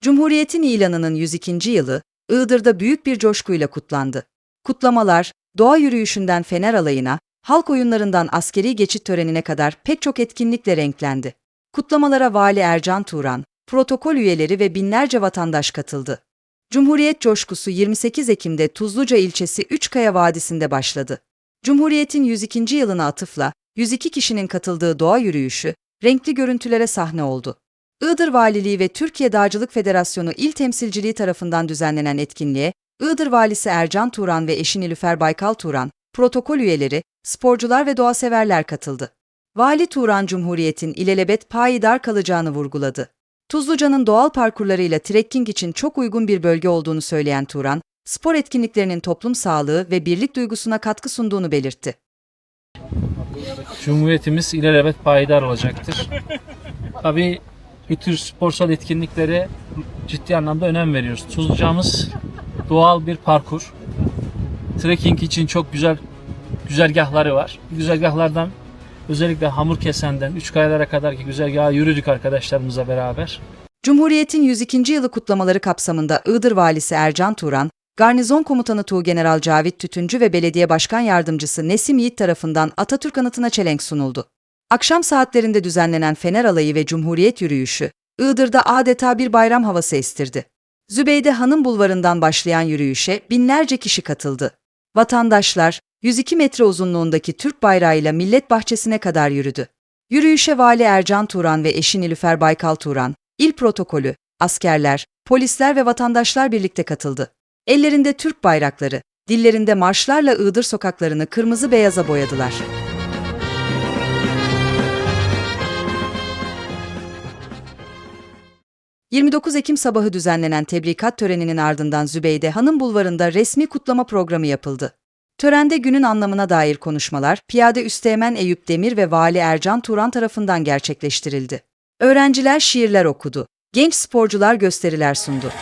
Cumhuriyetin ilanının 102. yılı, Iğdır'da büyük bir coşkuyla kutlandı. Kutlamalar, doğa yürüyüşünden fener alayına, halk oyunlarından askeri geçit törenine kadar pek çok etkinlikle renklendi. Kutlamalara Vali Ercan Turan, protokol üyeleri ve binlerce vatandaş katıldı. Cumhuriyet coşkusu 28 Ekim'de Tuzluca ilçesi Üçkaya Vadisi'nde başladı. Cumhuriyet'in 102. yılına atıfla 102 kişinin katıldığı doğa yürüyüşü, renkli görüntülere sahne oldu. Iğdır Valiliği ve Türkiye Dağcılık Federasyonu İl Temsilciliği tarafından düzenlenen etkinliğe, Iğdır Valisi Ercan Turan ve eşi Nilüfer Baykal Turan, protokol üyeleri, sporcular ve doğaseverler katıldı. Vali Turan Cumhuriyet'in ilelebet payidar kalacağını vurguladı. Tuzluca'nın doğal parkurlarıyla trekking için çok uygun bir bölge olduğunu söyleyen Turan, spor etkinliklerinin toplum sağlığı ve birlik duygusuna katkı sunduğunu belirtti. Cumhuriyetimiz ilelebet payidar olacaktır. Tabii bu tür sporsal etkinliklere ciddi anlamda önem veriyoruz. Tuzlucamız doğal bir parkur. Trekking için çok güzel güzergahları var. Güzergahlardan özellikle hamur kesenden üç kayalara kadarki güzergaha yürüdük arkadaşlarımızla beraber. Cumhuriyet'in 102. yılı kutlamaları kapsamında Iğdır Valisi Ercan Turan, Garnizon Komutanı Tuğgeneral Cavit Tütüncü ve Belediye Başkan Yardımcısı Nesim Yiğit tarafından Atatürk anıtına çelenk sunuldu. Akşam saatlerinde düzenlenen Fener Alayı ve Cumhuriyet yürüyüşü, Iğdır'da adeta bir bayram havası estirdi. Zübeyde Hanım Bulvarı'ndan başlayan yürüyüşe binlerce kişi katıldı. Vatandaşlar, 102 metre uzunluğundaki Türk bayrağıyla Millet Bahçesi'ne kadar yürüdü. Yürüyüşe Vali Ercan Turan ve eşi Nilüfer Baykal Turan, il protokolü, askerler, polisler ve vatandaşlar birlikte katıldı. Ellerinde Türk bayrakları, dillerinde marşlarla Iğdır sokaklarını kırmızı beyaza boyadılar. ...29 Ekim sabahı düzenlenen tebrikat töreninin ardından Zübeyde Hanım Bulvarı'nda resmi kutlama programı yapıldı. Törende günün anlamına dair konuşmalar, Piyade Üsteğmen Eyüp Demir ve Vali Ercan Turan tarafından gerçekleştirildi. Öğrenciler şiirler okudu. Genç sporcular gösteriler sundu.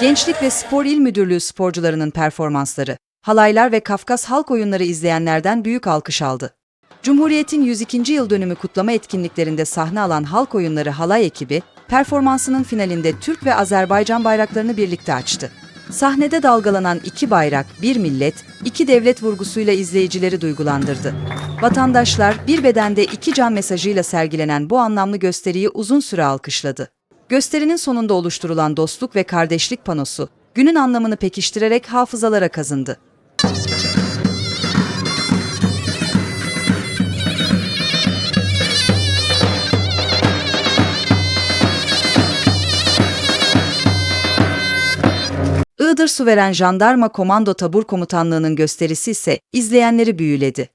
Gençlik ve Spor İl Müdürlüğü sporcularının performansları, halaylar ve Kafkas halk oyunları izleyenlerden büyük alkış aldı. Cumhuriyet'in 102. yıl dönümü kutlama etkinliklerinde sahne alan halk oyunları halay ekibi, performansının finalinde Türk ve Azerbaycan bayraklarını birlikte açtı. Sahnede dalgalanan iki bayrak, bir millet, iki devlet vurgusuyla izleyicileri duygulandırdı. Vatandaşlar bir bedende iki can mesajıyla sergilenen bu anlamlı gösteriyi uzun süre alkışladı. Gösterinin sonunda oluşturulan dostluk ve kardeşlik panosu, günün anlamını pekiştirerek hafızalara kazındı. Iğdır Suveren Jandarma Komando Tabur Komutanlığı'nın gösterisi ise izleyenleri büyüledi.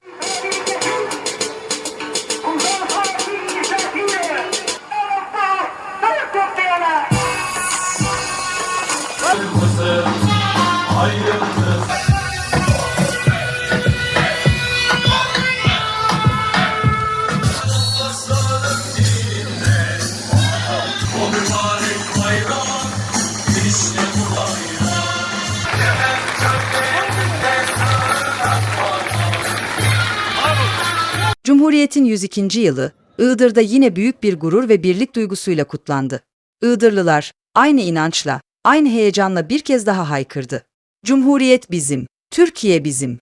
Cumhuriyet'in 102. yılı, Iğdır'da yine büyük bir gurur ve birlik duygusuyla kutlandı. Iğdırlılar, aynı inançla, aynı heyecanla bir kez daha haykırdı. Cumhuriyet bizim, Türkiye bizim.